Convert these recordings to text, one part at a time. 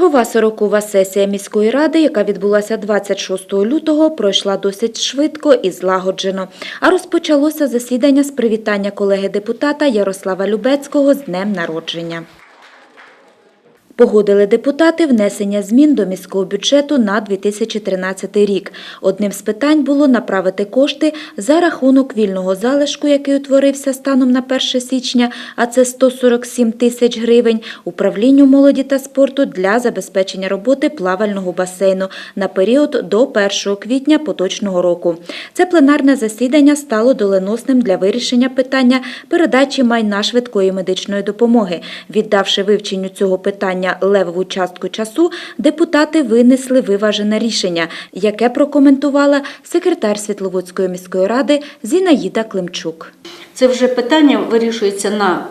Чергова сорокова сесія міської ради, яка відбулася 26 лютого, пройшла досить швидко і злагоджено. А розпочалося засідання з привітання колеги-депутата Ярослава Любецького з днем народження. Погодили депутати внесення змін до міського бюджету на 2013 рік. Одним з питань було направити кошти за рахунок вільного залишку, який утворився станом на 1 січня, а це 147 тисяч гривень, управлінню молоді та спорту для забезпечення роботи плавального басейну на період до 1 квітня поточного року. Це пленарне засідання стало доленосним для вирішення питання передачі майна швидкої медичної допомоги. Віддавши вивченню цього питання левову частку часу, депутати винесли виважене рішення, яке прокоментувала секретар Світловодської міської ради Зінаїда Климчук. Це вже питання вирішується на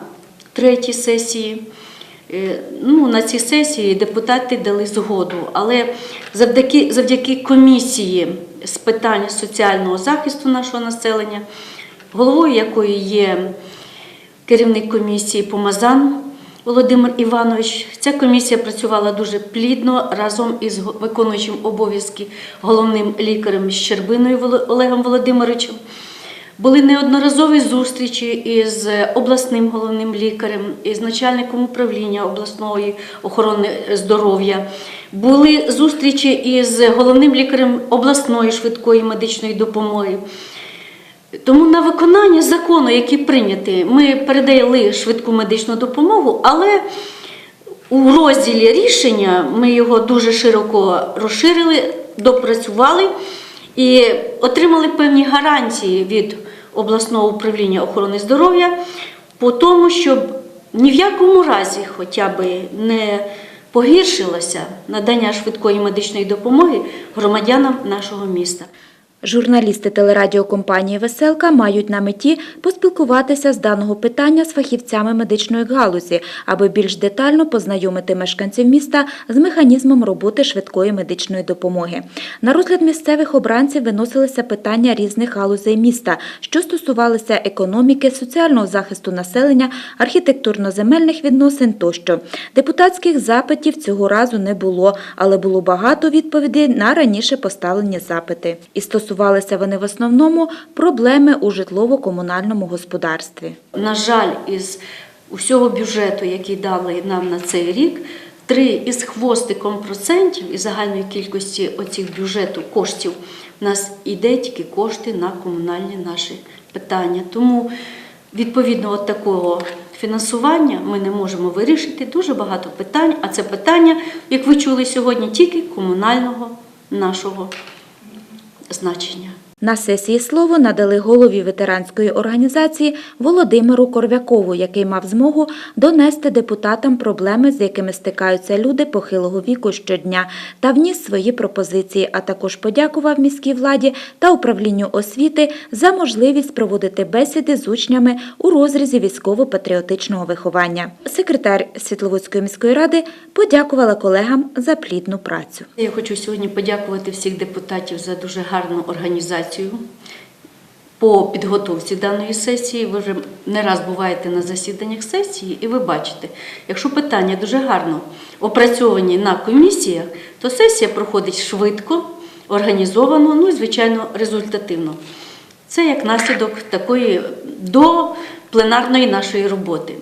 третій сесії. Е, Ну, на цій сесії депутати дали згоду, але завдяки, завдяки комісії з питань соціального захисту нашого населення, головою якої є керівник комісії Помазан Володимир Іванович, ця комісія працювала дуже плідно разом із виконуючим обов'язки головним лікарем Щербиною Олегом Володимировичем. Були неодноразові зустрічі із обласним головним лікарем, із начальником управління обласної охорони здоров'я. Були зустрічі із головним лікарем обласної швидкої медичної допомоги. Тому на виконання закону, який прийнятий, ми передали швидку медичну допомогу, але у розділі рішення ми його дуже широко розширили, допрацювали і отримали певні гарантії від обласного управління охорони здоров'я по тому, щоб ні в якому разі хоча б не погіршилося надання швидкої медичної допомоги громадянам нашого міста. Журналісти телерадіокомпанії Веселка мають на меті поспілкуватися з даного питання з фахівцями медичної галузі, аби більш детально познайомити мешканців міста з механізмом роботи швидкої медичної допомоги. На розгляд місцевих обранців виносилися питання різних галузей міста, що стосувалися економіки, соціального захисту населення, архітектурно-земельних відносин тощо. Депутатських запитів цього разу не було, але було багато відповідей на раніше поставлені запити. І стосувалися вони в основному проблеми у житлово-комунальному господарстві. На жаль, із усього бюджету, який дали нам на цей рік, три із хвостиком процентів із загальної кількості оцих бюджету коштів у нас іде тільки кошти на комунальні наші питання. Тому відповідно от такого фінансування ми не можемо вирішити дуже багато питань, а це питання, як ви чули сьогодні, тільки комунального нашого значення. На сесії слово надали голові ветеранської організації Володимиру Корвякову, який мав змогу донести депутатам проблеми, з якими стикаються люди похилого віку щодня, та вніс свої пропозиції, а також подякував міській владі та управлінню освіти за можливість проводити бесіди з учнями у розрізі військово-патріотичного виховання. Секретар Світловодської міської ради подякувала колегам за плідну працю. Я хочу сьогодні подякувати всіх депутатів за дуже гарну організацію по підготовці даної сесії. Ви вже не раз буваєте на засіданнях сесії, і ви бачите, якщо питання дуже гарно опрацьовані на комісіях, то сесія проходить швидко, організовано, ну і звичайно результативно. Це як наслідок такої до пленарної нашої роботи.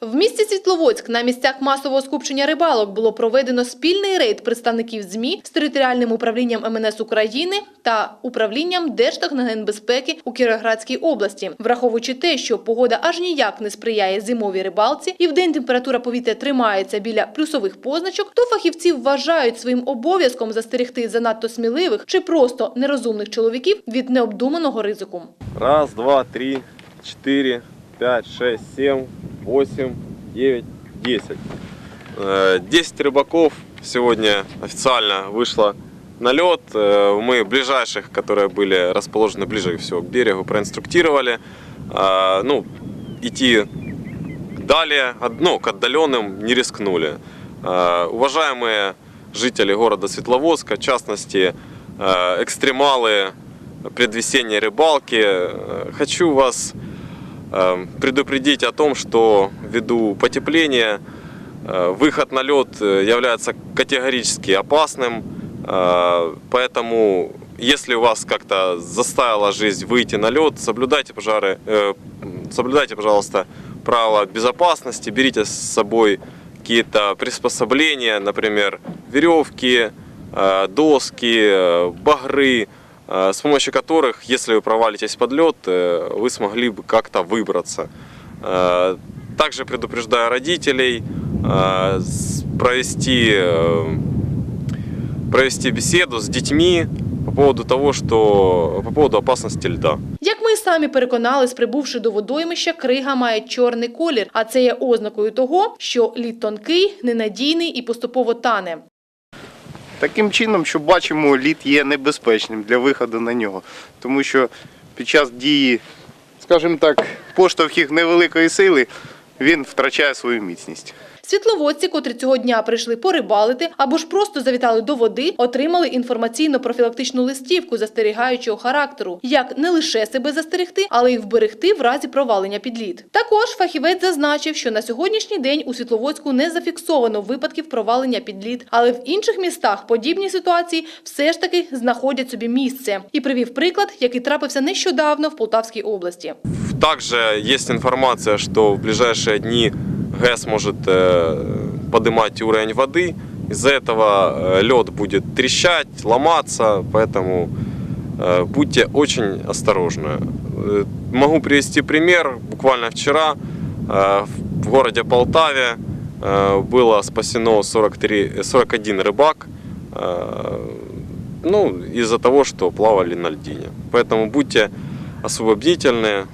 В місті Світловодськ на місцях масового скупчення рибалок було проведено спільний рейд представників ЗМІ з територіальним управлінням МНС України та управлінням Держтехногенбезпеки у Кіроградській області, враховуючи те, що погода аж ніяк не сприяє зимовій рибалці, і вдень температура повітря тримається біля плюсових позначок, то фахівці вважають своїм обов'язком застерегти занадто сміливих чи просто нерозумних чоловіків від необдуманого ризику. Раз, два, три, чотири. 5, 6, 7, 8, 9, 10. 10 рыбаков сегодня официально вышло на лед. Э, мы ближайших, которые были расположены ближе всего к берегу, проинструктировали. Э, ну, идти далее, ну, к отдаленным не рискнули. Э, уважаемые жители города Светловодска, в частности, экстремалы предвесения рыбалки, хочу вас предупредить о том, что ввиду потепления э, выход на лед э, является категорически опасным. Э, Поэтому, если у вас как-то заставила жизнь выйти на лед, соблюдайте, пожары, соблюдайте, пожалуйста, правила безопасности, берите с собой какие-то приспособления, например, веревки, доски, багры, с помощью которых, если вы провалитесь под лед, э, вы смогли бы как-то выбраться. Э, Также предупреждаю родителей э, с- провести, э, провести беседу с детьми по поводу того, что по поводу опасности льда. Як ми й самі переконались, прибувши до водоймища, крига має чорний колір, а це є ознакою того, що лід тонкий, ненадійний і поступово тане. Таким чином, що бачимо, лід є небезпечним для виходу на нього, тому що під час дії, скажімо так, поштовхів невеликої сили він втрачає свою міцність. Світловодці, котрі цього дня прийшли порибалити або ж просто завітали до води, отримали інформаційно-профілактичну листівку застерігаючого характеру, як не лише себе застерегти, але й вберегти в разі провалення під лід. Також фахівець зазначив, що на сьогоднішній день у Світловодську не зафіксовано випадків провалення під лід, але в інших містах подібні ситуації все ж таки знаходять собі місце. І привів приклад, який трапився нещодавно в Полтавській області. Также есть информация, что в ближайшие дни ГЭС может э, поднимать уровень воды. Из-за этого э, лед будет трещать, ломаться, поэтому э, будьте очень осторожны. Могу привести пример. Буквально вчера в городе Полтаве было спасено 43, 41 рыбак. Ну, из-за того, что плавали на льдине. Поэтому будьте особо бдительны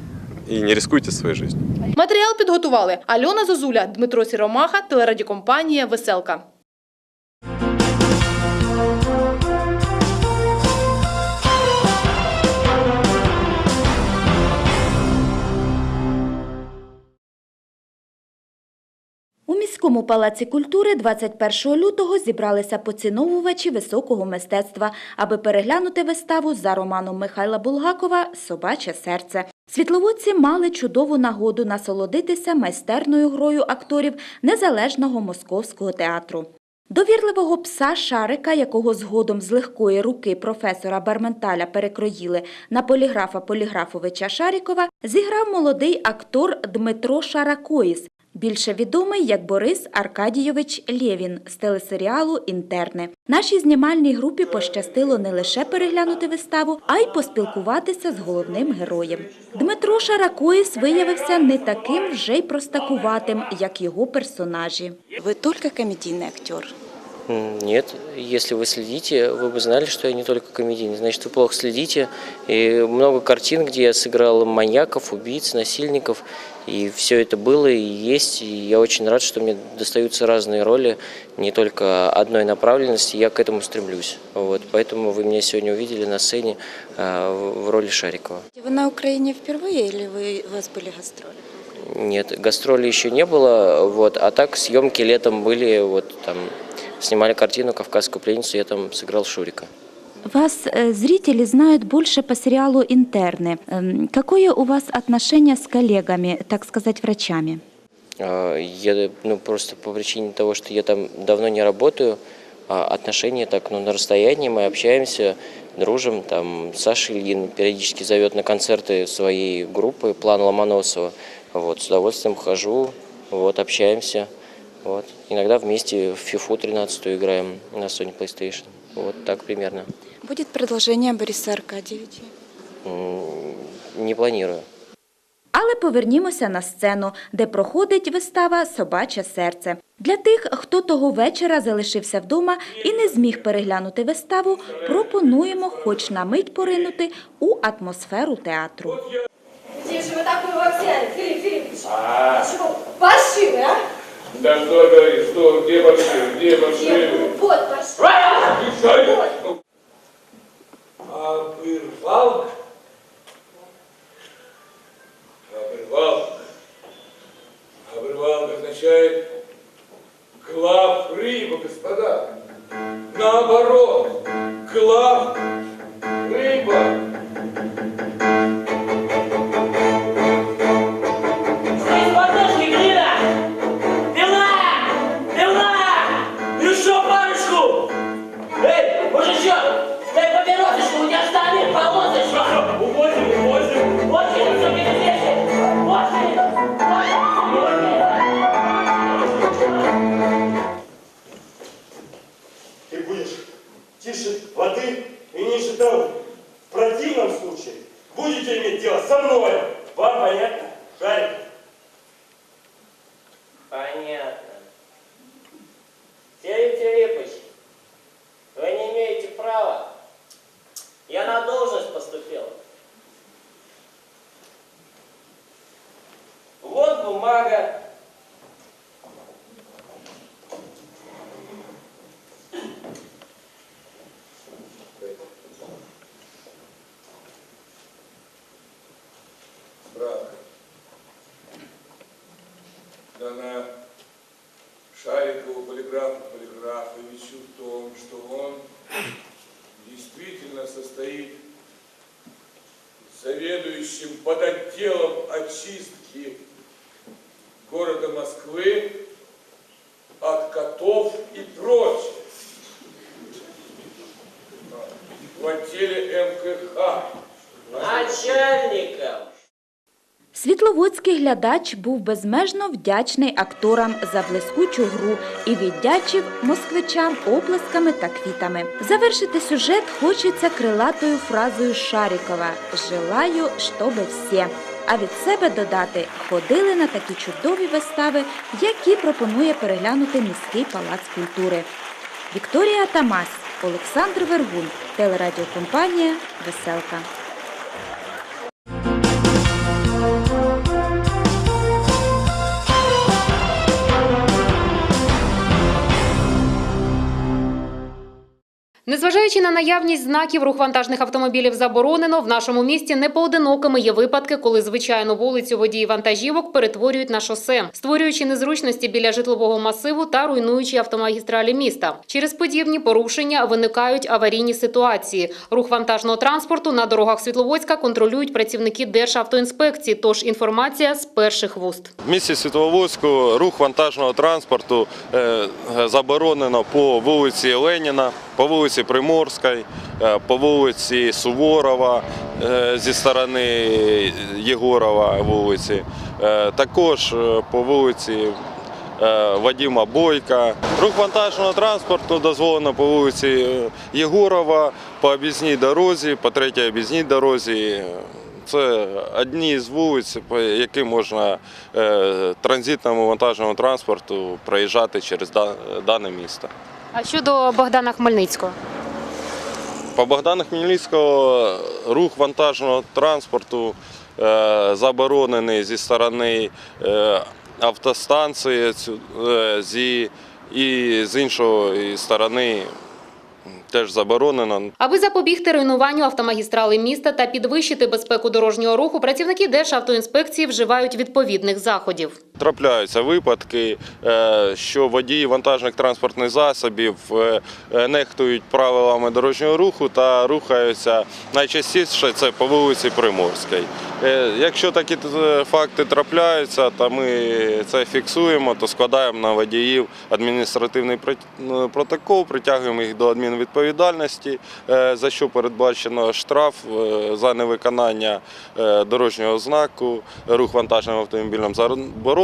и не рискуйте своей жизнью. Матеріал підготували Альона Зозуля, Дмитро Сіромаха, телерадіокомпанія Веселка. У міському палаці культури 21 лютого зібралися поціновувачі високого мистецтва, аби переглянути виставу за романом Михайла Булгакова Собаче серце. Світловодці мали чудову нагоду насолодитися майстерною грою акторів незалежного московського театру. Довірливого пса Шарика, якого згодом з легкої руки професора Барменталя перекроїли на поліграфа Поліграфовича Шарікова, зіграв молодий актор Дмитро Шаракоїс, більше відомий як Борис Аркадійович Лєвін з телесеріалу Інтерни. Нашій знімальній групі пощастило не лише переглянути виставу, а й поспілкуватися з головним героєм. Дмитро Шаракоїс виявився не таким вже й простакуватим, як його персонажі. Ви только комедійний актер. Нет, если вы следите, вы бы знали, что я не только комедийный. Значит, вы плохо следите. И много картин, где я сыграл маньяков, убийц, насильников. И все это было и есть. И я очень рад, что мне достаются разные роли, не только одной направленности. Я к этому стремлюсь. Вот, поэтому вы меня сегодня увидели на сцене а, в роли Шарикова. Вы на Украине впервые или вы, у вас были гастроли? Нет, гастролей еще не было, вот, а так съемки летом были, вот там снимали картину «Кавказскую пленницу», я там сыграл Шурика. Вас э, зрители знают больше по сериалу «Интерны». Эм, Какое у вас отношение с коллегами, так сказать, врачами? А, Я, ну, просто по причине того, что я там давно не работаю, а отношения так, ну, на расстоянии, мы общаемся, дружим, там, Саша Ильин периодически зовет на концерты своей группы «План Ломоносова», вот, с удовольствием хожу, вот, общаемся, вот, иногда вместе в FIFA 13 играем на Sony PlayStation, вот, так примерно. Будет продолжение Бориса Аркадьевича? Не планирую. Але повернімося на сцену, де проходить вистава Собаче серце. Для тих, хто того вечора залишився вдома і не зміг переглянути виставу, пропонуємо хоч на мить поринути у атмосферу театру. Вы такой во взяли, Филипп Филиппович? Чего, паршивый, а? Да что говоришь, что, где большие, где большие? Где? Вот паршивый. Обырвал? Ready? Заведующим под отделом очистки города Москвы Світловодський глядач був безмежно вдячний акторам за блискучу гру і віддячив москвичам оплесками та квітами. Завершити сюжет хочеться крилатою фразою Шарікова «Желаю, щоби всі». А від себе додати ходили на такі чудові вистави, які пропонує переглянути міський палац культури. Вікторія Тамась, Олександр Вергун, телерадіокомпанія Веселка. Незважаючи на наявність знаків, рух вантажних автомобілів заборонено. В нашому місті непоодинокими є випадки, коли звичайну вулицю водії вантажівок перетворюють на шосе, створюючи незручності біля житлового масиву та руйнуючи автомагістралі міста. Через подібні порушення виникають аварійні ситуації. Рух вантажного транспорту на дорогах Світловодська контролюють працівники Державтоінспекції. Тож інформація з перших вуст. В місті Світловодську рух вантажного транспорту е, заборонено по вулиці Леніна, по вулиці Приморській, е, по вулиці Суворова е, зі сторони Єгорова вулиці, е, також по вулиці Вадима Бойка. Рух вантажного транспорту дозволено по вулиці Єгорова, по об'їзній дорозі, по третій об'їзній дорозі. Це одні з вулиць, по яким можна транзитному вантажному транспорту проїжджати через дане місто. А щодо Богдана Хмельницького? По Богдана Хмельницького рух вантажного транспорту е, заборонений зі сторони е, автостанції е, зі, і з іншої сторони теж заборонено. Аби запобігти руйнуванню автомагістрали міста та підвищити безпеку дорожнього руху, працівники Державтоінспекції вживають відповідних заходів. Трапляються випадки, е, що водії вантажних транспортних засобів е, е, нехтують правилами дорожнього руху та рухаються найчастіше це по вулиці Приморській. Якщо такі факти трапляються, то ми це фіксуємо, то складаємо на водіїв адміністративний е, протокол, притягуємо їх до адмінвідповідальності, за що передбачено штраф за невиконання дорожнього знаку, рух вантажним автомобілем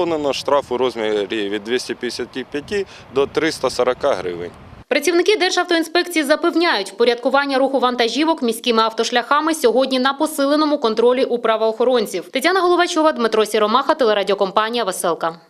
заборонено, штраф у розмірі від 255 до 340 гривень. Працівники Державтоінспекції запевняють, порядкування руху вантажівок міськими автошляхами сьогодні на посиленому контролі у правоохоронців. Тетяна Головачова, Дмитро Сіромаха, телерадіокомпанія Веселка.